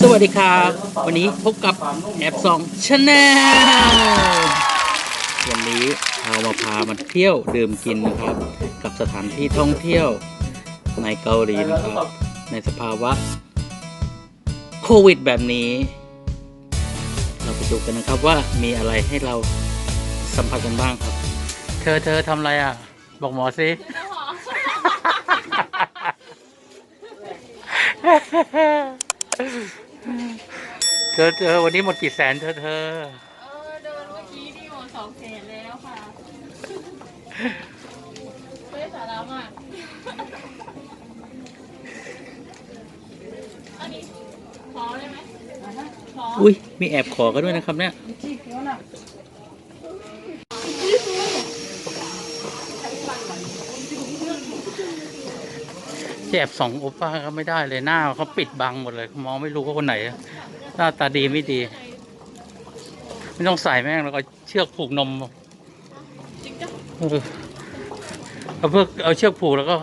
สวัสดีครับ วันนี้พบกับแอบซองชาแนลวันนี้เรามาพามาเที่ยวดื่มกินนะครับ กับสถานที่ท่องเที่ยวในเกาหลีนะครับ ในสภาวะโควิด แบบนี้ เราไปดูกันนะครับว่ามีอะไรให้เราสัมผัสกันบ้างครับ เธอเธอทำอะไรอะ บอกหมอสิ เธอเธอวันนี้หมดกี่แสนเธอเธอเออเดินเมื่อกี้นี่หมดสองแสนแล้วค่ะไม่สาระมากอันนี้ขอได้ไหมขออุ้ยมีแอบขอกันด้วยนะครับเนี่ย อบสองโอป้าก็ไม่ได้เลยหน้าเขาปิดบังหมดเลย มองไม่รู้ว่าคนไหน หน้าตาดีไม่ดี ไม่ต้องใส่แม่งแล้วก็เชือกผูกนมเอาเพื่อเอาเชือกผูกแล้วก็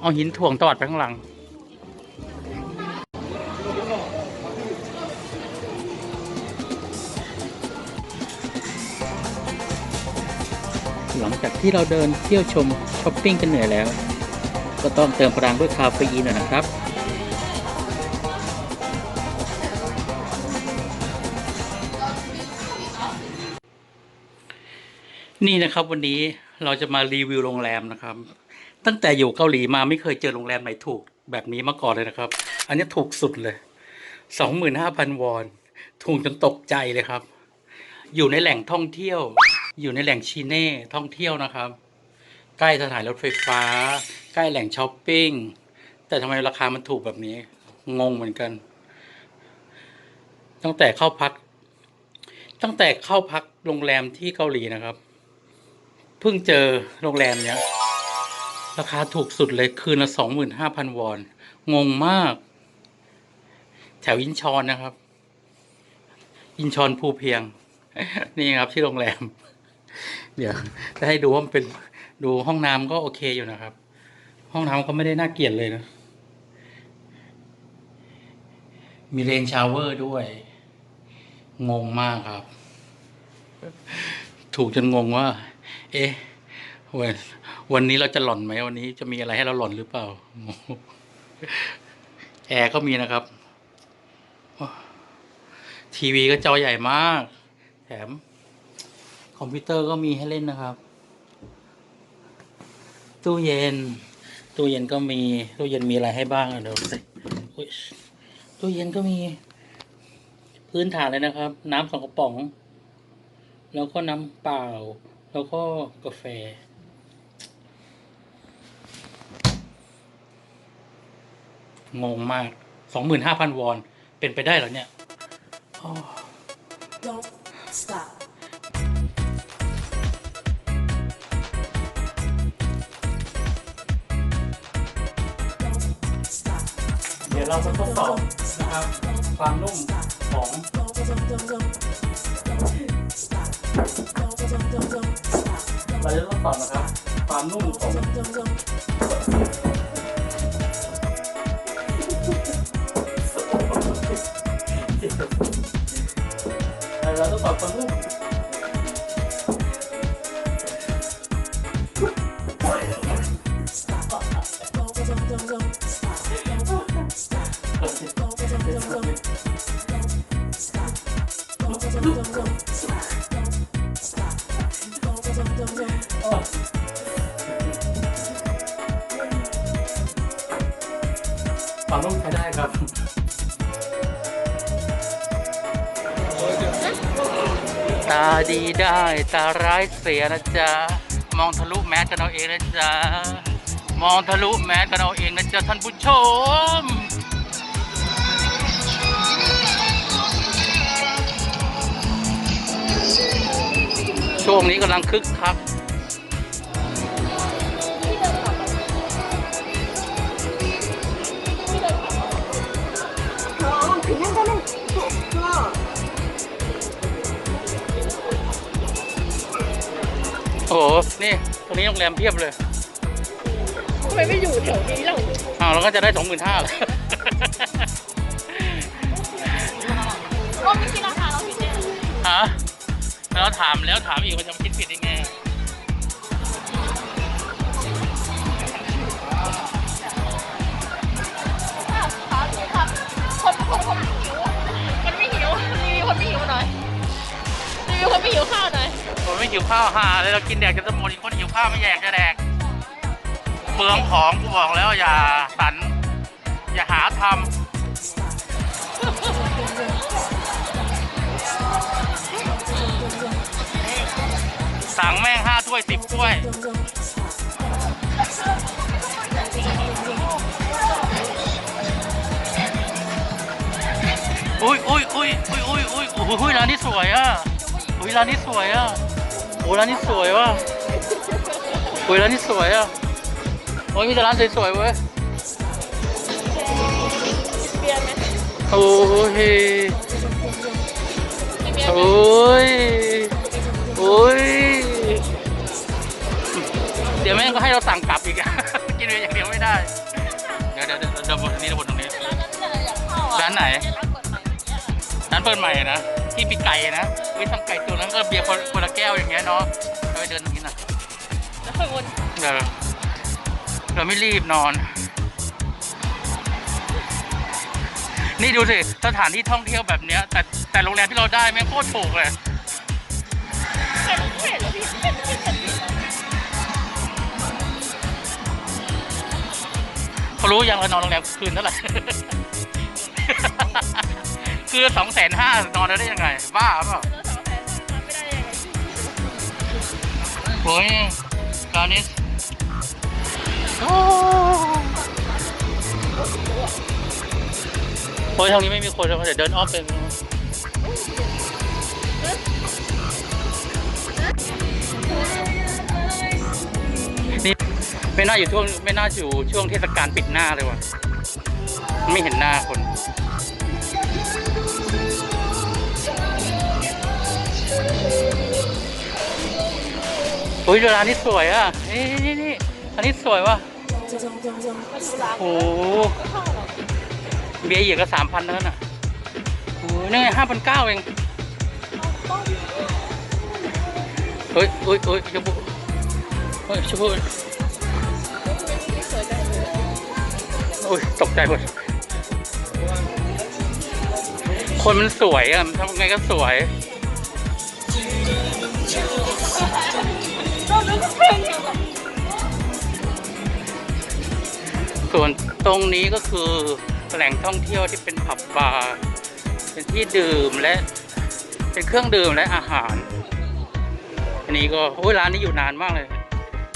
เอาหินถ่วงตวัดไปข้างหลังหลังจากที่เราเดินเที่ยวชมช้อปปิ้งกันเหนื่อยแล้ว ก็ต้องเติมพลังด้วยคาเฟอีนหน่อยนะครับนี่นะครับวันนี้เราจะมารีวิวโรงแรมนะครับ ตั้งแต่อยู่เกาหลีมาไม่เคยเจอโรงแรมไหนถูกแบบนี้มาก่อนเลยนะครับ อันนี้ถูกสุดเลยสองหมื่นห้าพันวอนถูกจนตกใจเลยครับ อยู่ในแหล่งท่องเที่ยว อยู่ในแหล่งชีเน่ท่องเที่ยวนะครับ ใกล้สถานรถไฟฟ้า ใกล้แหล่งช้อปปิ้ง แต่ทำไมราคามันถูกแบบนี้ งงเหมือนกัน ตั้งแต่เข้าพัก ตั้งแต่เข้าพักโรงแรมที่เกาหลีนะครับ เพิ่งเจอโรงแรมเนี้ย ราคาถูกสุดเลยคืนละสองหมื่นห้าพันวอน งงมาก แถวอินชอนนะครับ อินชอนภูเพียง นี่ครับที่โรงแรม เดี๋ยวจะให้ดูว่ามันเป็น ดูห้องน้ำก็โอเคอยู่นะครับ ห้องน้ำก็ไม่ได้น่าเกลียดเลยนะ มีเรนชาวเวอร์ด้วย งงมากครับ ถูกจนงงว่า เอ๊ะวันวันนี้เราจะหล่อนไหมวันนี้จะมีอะไรให้เราหล่อนหรือเปล่า แอร์ก็มีนะครับ ทีวีก็จอใหญ่มาก แถม คอมพิวเตอร์ก็มีให้เล่นนะครับ ตู้เย็น ตู้เย็นก็มี ตู้เย็นมีอะไรให้บ้างเดี๋ยวสิตู้เย็นก็มี พื้นฐานเลยนะครับ น้ำสองกระป๋อง แล้วก็น้ำเปล่า แล้วก็กาแฟงงมากสองหมื่นห้าพันวอน เป็นไปได้เหรอเนี่ยอ้อ Don't stop. เราจะทดสอบนะครับ ความนุ่มของเราจะทดสอบนะครับ ความนุ่มของเราทดสอบความนุ่ม ความนุ่มใช้ได้ครับ ตาดีได้ตาร้ายเสียนะจ๊ะ มองทะลุแมสกันเอาเองนะจ๊ะ มองทะลุแมสกันเอาเองนะจ๊ะท่านผู้ชม ช่วงนี้กำลังคึกคักโอ้โห นี่ ตรงนี้โรงแรมเพียบเลยทำไมไม่อยู่แถวนี้เราอ้าวเราก็จะได้สองหมื่นห้าเลยก็ไม่คิดราคาเราผิดแน่ฮะ แล้วถามแล้วถามอีกว่าจะมาคิดผิดยังไงครับครับคนคนคนหิวมันไม่หิวรีวิวคนไม่หิวหน่อยรีวิวคนไม่หิวข้าวหน่อยคนไม่หิวข้าวหาเลยเรากินแดกกันสมองอีกคนหิวข้าวไม่แยกจะแดกเปลืองของกูบอกแล้วอย่าสันอย่าหาทำ สั่งแม่งห้าถ้วยสิบถ้วย อุ้ยอุ้ยอุ้ยอุ้ยอุ้ยอุ้ยโอ้โหอุ้ยร้านนี้สวยอะ อุ้ยร้านนี้สวยอะโอ้ร้านนี้สวยว่ะอุ้ยร้านนี้สวยอะ โอ้ยมีแต่ร้านสวยๆเว้ยเบียร์ไหมโอ้ยมีเบียร์ไหมโอ้ย ให้เราสั่งกลับอีกอะ กินเบียร์อย่างเดียวไม่ได้ เดี๋ยวเดี๋ยวเดี๋ยวเดี๋ยวบนนี้เดี๋ยวบนตรงนี้ ร้านนั้นเนี่ยอยากเข้าอะร้านไหน ร้านเปิดใหม่เมื่อกี้อะร้านเปิดใหม่นะ ที่ปีไก่นะเฮ้ยทำไก่ตัวนั้นก็เบียร์คนคนละแก้วอย่างเงี้ยเนาะเราไปเดินตรงนี้หน่อย แล้วค่อยวนเดี๋ยวเราไม่รีบนอน นี่ดูสิ สถานที่ท่องเที่ยวแบบเนี้ย แต่แต่โรงแรมที่เราได้แม่งโคตรถูกเลยเห็นเห็นแล้วพี่เห็นเห็นเห็น เขารู้ยังเรานอนโรงแรมคืนเท่าไหร่ คือสองแสนห้านอนได้ยังไง บ้าเปล่าโวสองแสนทำไม่ได้ยังไงโอ้ยการนี้โอ้โอ้ยทางนี้ไม่มีคนเลยเดี๋ยวเดินอ้อมไปนี่ ไม่น่าอยู่ช่วงไม่น่าอยู่ช่วงเทศกาลปิดหน้าเลยว่ะ ไม่เห็นหน้าคน โอ้ยร้านนี้สวยอะ นี่นี่นี่อันนี้สวยว่ะโอ้โหเบียร์เหยียบก็สามพันนั่นน่ะโอ้ยนี่ห้าพันเก้าเองเฮ้ยเฮ้ยเฮ้ยชมพู่เฮ้ยชมพู่ อ้ยตกใจหมด คนมันสวยอะทำไงก็สวยส่วนตรงนี้ก็คือแหล่งท่องเที่ยวที่เป็นผับบาร์เป็นที่ดื่มและเป็นเครื่องดื่มและอาหาร อันนี้ก็โอ้ยร้านนี้อยู่นานมากเลย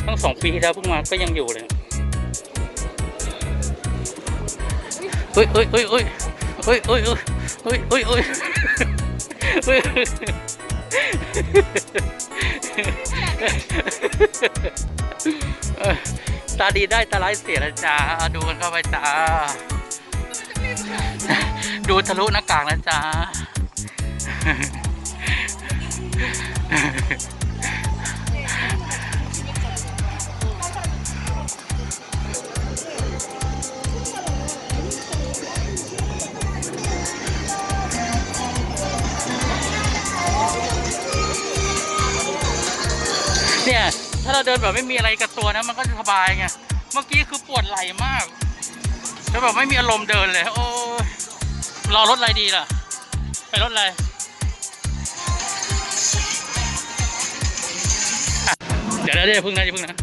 ตั้งสองปีที่แล้วเพิ่งมาก็ยังอยู่เลย เฮ้ยเฮ้ยเฮ้ยเฮ้ยเฮ้ยเฮ้ยเฮ้ยเฮ้ยเฮ้ยเฮ้ยเฮ้ยตาดีได้ตาร้ายเสียแล้วจ้าเอาดูกันเข้าไปจ้า ดูทะลุหน้ากากนะจ้า เนี่ย ถ้าเราเดินแบบไม่มีอะไรกับตัวนะ มันก็จะสบายไง เมื่อกี้คือปวดไหล่มาก แล้วแบบไม่มีอารมณ์เดินเลย โอ้รอรถอะไรดีล่ะ ไปรถอะไรเดี๋ยวเดี๋ยวเรียวพึ่งนะอย่าพึ่งนะ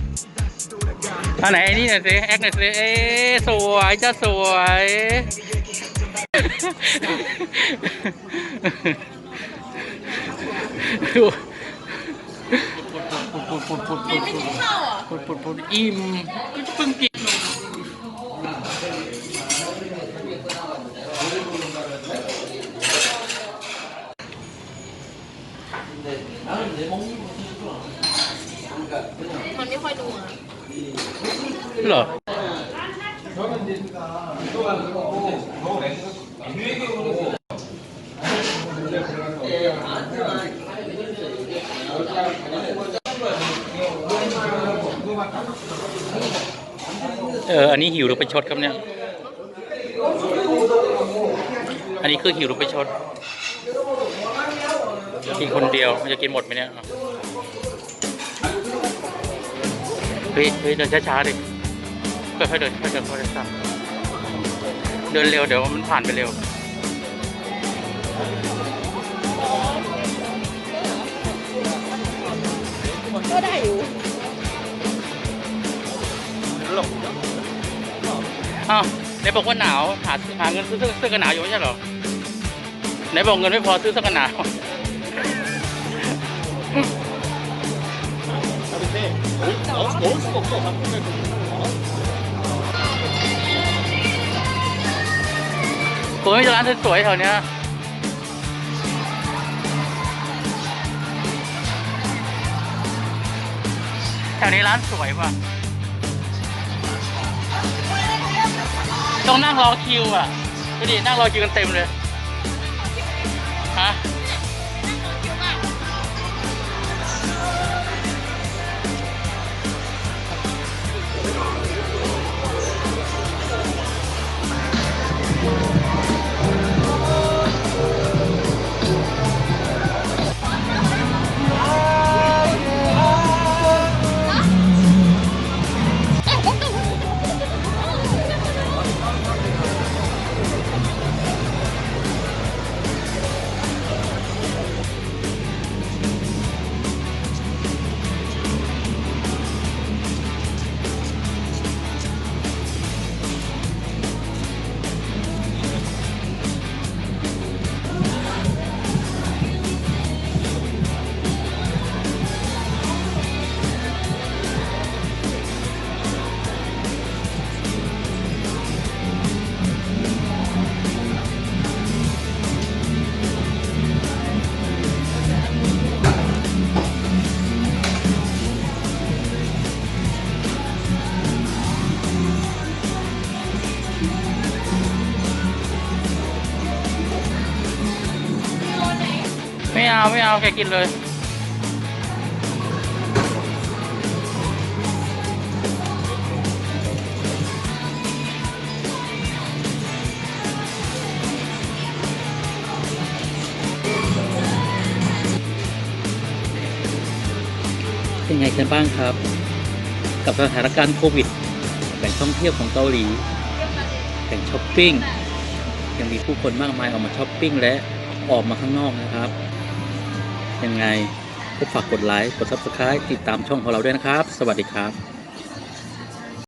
อันไหนไอ้นี่หน่อยสิแอคหน่อยสิเอ๊สวยจ้าสวยดู ดปุดปุดปุดปุดไม่กินข้าวอะปุดปุดปุดอิ่มเพิ่งกินเมันไม่ค่อยดูอะเหรอ เออ อันนี้หิวหรือไปชดครับเนี่ย อันนี้คือหิวหรือไปชด กินคนเดียวมันจะกินหมดไหมเนี่ย เฮ้ยเฮ้ยเดินช้าๆดิค่อยๆเดินค่อยๆเดินค่อยๆสั่งเดินเร็วเดี๋ยวมันผ่านไปเร็วก็ได้อยู่ อ้าวไหนบอกว่าหนาวหาหาเงินซื้อเสื้อเสื้อกันหนาวอยู่ไม่ใช่เหรอไหนบอกเงินไม่พอซื้อเสื้อกันหนาวผมไม่เจอร้านสวยๆแถวเนี้ยแถวนี้ร้านสวยว่ะ ต้องนั่งรอคิวอะดูดินั่งรอคิวกันเต็มเลยฮะ เอาไม่เอาแกกินเลย เป็นไงกันบ้างครับ กับสถานการณ์โควิดแหล่งท่องเที่ยวของเกาหลีแหล่งช้อปปิ้งยังมีผู้คนมากมายออกมาช้อปปิ้งและออกมาข้างนอกนะครับ ยังไงก็ฝากกดไลค์ กด subscribe ติดตามช่องของเราด้วยนะครับ สวัสดีครับ